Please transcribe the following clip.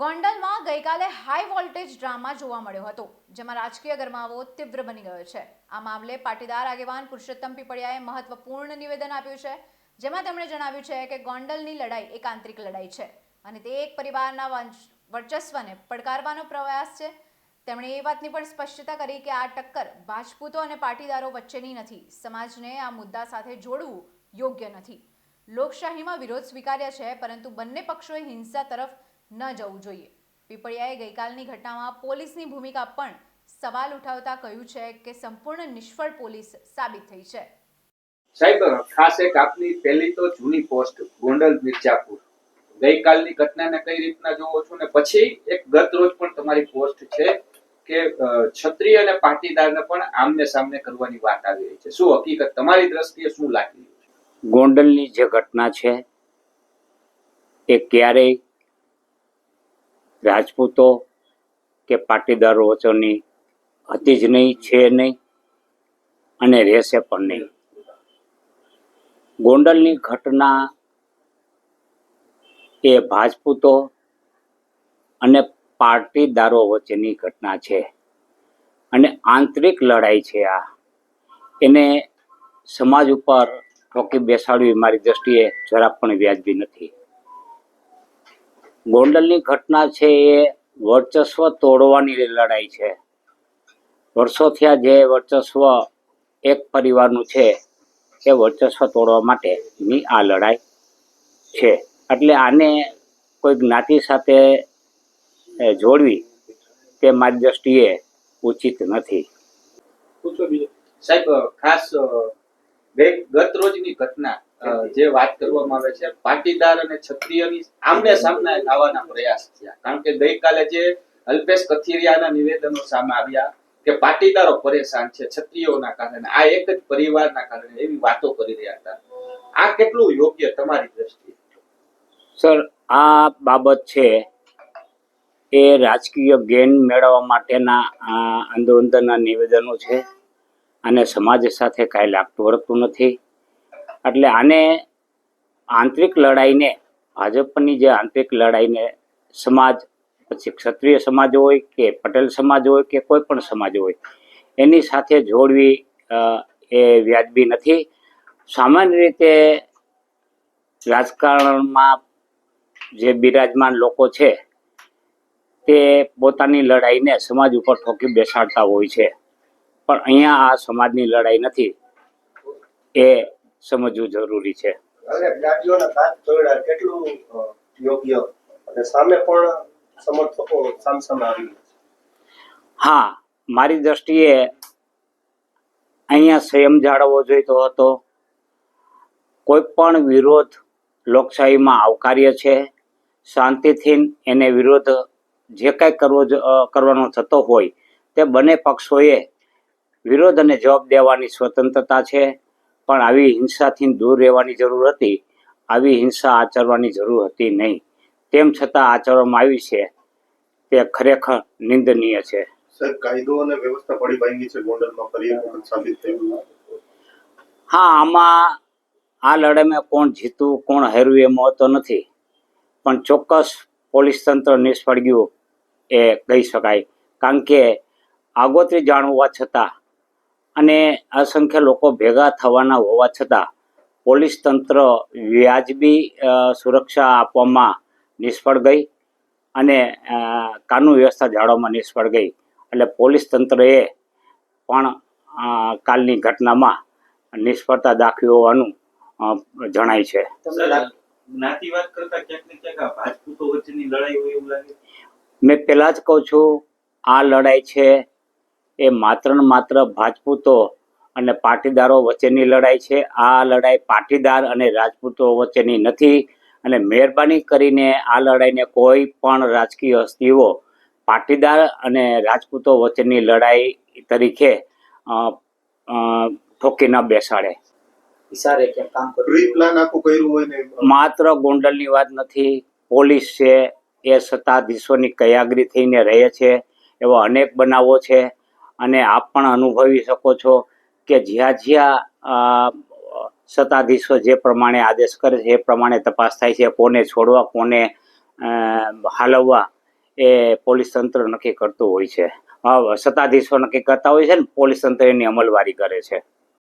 ગોંડલમાં ગઈકાલે high voltage drama જોવા મળ્યો હતો, જેમાં રાજકીય ગરમાવો તીવ્ર બની ગયો છે. આ મામલે પાટીદાર આગેવાન પુરુષોત્તમ પીપળિયાએ મહત્વપૂર્ણ નિવેદન આપ્યું છે, જેમાં તેમણે જણાવ્યું છે કે ગોંડલની લડાઈ એક આંતરિક લડાઈ છે અને તે એક પરિવારના વર્ચસ્વને પડકારવાનો પ્રયાસ છે. તેમણે એ વાતની પણ સ્પષ્ટતા કરી કે આ ટક્કર રાજપૂતો અને પાટીદારો વચ્ચેની નથી, સમાજને આ મુદ્દા સાથે જોડવું યોગ્ય નથી. લોકશાહીમાં વિરોધ સ્વીકાર્ય છે, પરંતુ બંને પક્ષોએ હિંસા તરફ ન જવું જોઈએ. પીપળિયાએ ગઈકાલની ઘટનામાં પોલીસની ભૂમિકા પણ સવાલ ઉઠાવતા કહ્યું છે કે સંપૂર્ણ નિષ્ફળ પોલીસ સાબિત થઈ છે. સાહેબ ખાસ એક આપની પહેલી તો જૂની પોસ્ટ ગોંડલ મિર્જાપુર ગઈકાલની ઘટનાને કઈ રીતના જોવો છો ને? પછી એક ગત રોજ પણ તમારી પોસ્ટ છે કે ક્ષત્રિય અને પાટીદારને પણ આમને સામને કરવાની વાત આવી રહી છે. શું હકીકત તમારી દ્રષ્ટિએ શું લાગી રહ્યું છે? ગોંડલની જે ઘટના છે એ ક્યારેય રાજપૂતો કે પાટીદારો વચ્ચેની હતી જ નહીં, છે નહીં અને રહેશે પણ નહીં. ગોંડલની ઘટના એ રાજપૂતો અને પાટીદારો વચ્ચેની ઘટના છે. અને આંતરિક લડાઈ છે આ. એને સમાજ ઉપર ઠોકી બેસાડવી મારી દ્રષ્ટિએ જરા પણ વ્યાજબી નથી. ગોંડલની ઘટના છે એ વર્ચસ્વ તોડવાની લડાઈ છે. વર્ષોથી આ જે વર્ચસ્વ એક પરિવારનું છે એ વર્ચસ્વ તોડવા માટેની આ લડાઈ છે. એટલે આને કોઈ જ્ઞાતિ સાથે જોડવી તે મારી દ્રષ્ટિએ ઉચિત નથી. સાહેબ, ખાસ ગત રોજની ઘટના જે વાત કરવામાં આવે છે, પાટીદાર અને ક્ષત્રિયની આમને સામને લાવવાના પ્રયાસ થયા. કારણ કે ગઈકાલે જે અલ્પેશ કથિરિયાના નિવેદનો સામે આવ્યા કે પાટીદારો પરેશાન છે ક્ષત્રિયોના કારણે, આ એક જ પરિવારના કારણે એવી વાતો કરી રહ્યા હતા. આ કેટલું યોગ્ય તમારી દ્રષ્ટિએ? સર, આ બાબત છે એ રાજકીય ગેન મેળવવા માટેના આંદોલનના નિવેદનો છે અને સમાજ સાથે કાંઈ લાગતું વળગતું નથી. એટલે આને આંતરિક લડાઈને, ભાજપની જે આંતરિક લડાઈને સમાજ, પછી ક્ષત્રિય સમાજ હોય કે પટેલ સમાજ હોય કે કોઈ પણ સમાજ હોય, એની સાથે જોડવી એ વ્યાજબી નથી. સામાન્ય રીતે રાજકારણમાં જે બિરાજમાન લોકો છે, તે પોતાની લડાઈને સમાજ ઉપર ઠોકી બેસાડતા હોય છે. પણ અહીંયા આ સમાજની લડાઈ નથી. એ સમજવું જરૂરી છે. અને જ્ઞાતિઓના કાચ તોડ્યા કેટલું યોગ્ય? અને સામે પણ સમર્થકો સામસામે આવી હા મારી દ્રષ્ટિએ અહીંયા સંયમ જાળવવો જોઈતો હતો. કોઈ પણ વિરોધ લોકશાહીમાં આવકાર્ય છે શાંતિથી એને વિરોધ જે કાંઈ કરવો કરવાનો થતો હોય તે બંને પક્ષોએ વિરોધ અને જવાબ દેવાની સ્વતંત્રતા છે. પણ આવી હિંસાથી દૂર રહેવાની જરૂર હતી. આવી હિંસા આચરવાની જરૂર હતી નહીં. તેમ છતાં આચરવામાં આવી છે. તે ખરેખર નિંદનીય છે. સર કાયદો અને વ્યવસ્થા પડી ભાંગી છે ગોંડલમાં. ફરી એક વખત સાબિત થયું. હા આમાં આ લડાઈમાં કોણ જીતવું કોણ હારવું એ મહત્વ નથી. પણ ચોક્કસ પોલીસ તંત્ર નિષ્ફળ ગયું એ કહી શકાય. કારણ કે આગોતરી જાણવા છતાં અને અસંખ્ય લોકો ભેગા થવાના હોવા છતાં પોલીસ તંત્ર વ્યાજબી સુરક્ષા આપવામાં નિષ્ફળ ગઈ અને કાનૂન વ્યવસ્થા જાળવવામાં નિષ્ફળ ગઈ. એટલે પોલીસ તંત્રએ પણ કાલની ઘટનામાં નિષ્ફળતા દાખવી હોવાનું જણાય છે. જ્ઞાતિવાદ કરતા ક્યાંક ને ક્યાંક રાજપૂતો વચ્ચેની લડાઈ હોય એવું લાગે? મેં પહેલાં જ કહું છું આ લડાઈ છે એ માત્ર ને માત્ર ભાજપૂતો અને પાટીદારો વચ્ચેની લડાઈ છે. આ લડાઈ પાટીદાર અને રાજપૂતો વચ્ચેની નથી અને મહેરબાની કરીને આ લડાઈને કોઈ પણ રાજકીય હસ્તીઓ પાટીદાર અને રાજપૂતો વચ્ચેની લડાઈ તરીકે ઠોકી ન બેસાડે. માત્ર ગોંડલની વાત નથી. પોલીસ છે એ સત્તાધીશોની કયાગરી થઈને રહે છે. એવા અનેક બનાવો છે. અને આપ પણ અનુભવી શકો છો કે જ્યાં જ્યાં સત્તાધીશો જે પ્રમાણે આદેશ કરે છે, એ પ્રમાણે તપાસ થાય છે, કોને છોડવા, કોને હાલવવા એ પોલીસ તંત્ર નક્કી કરતું હોય છે. સત્તાધીશો નક્કી કરતા હોય છે ને, પોલીસ તંત્ર એની અમલવારી કરે છે.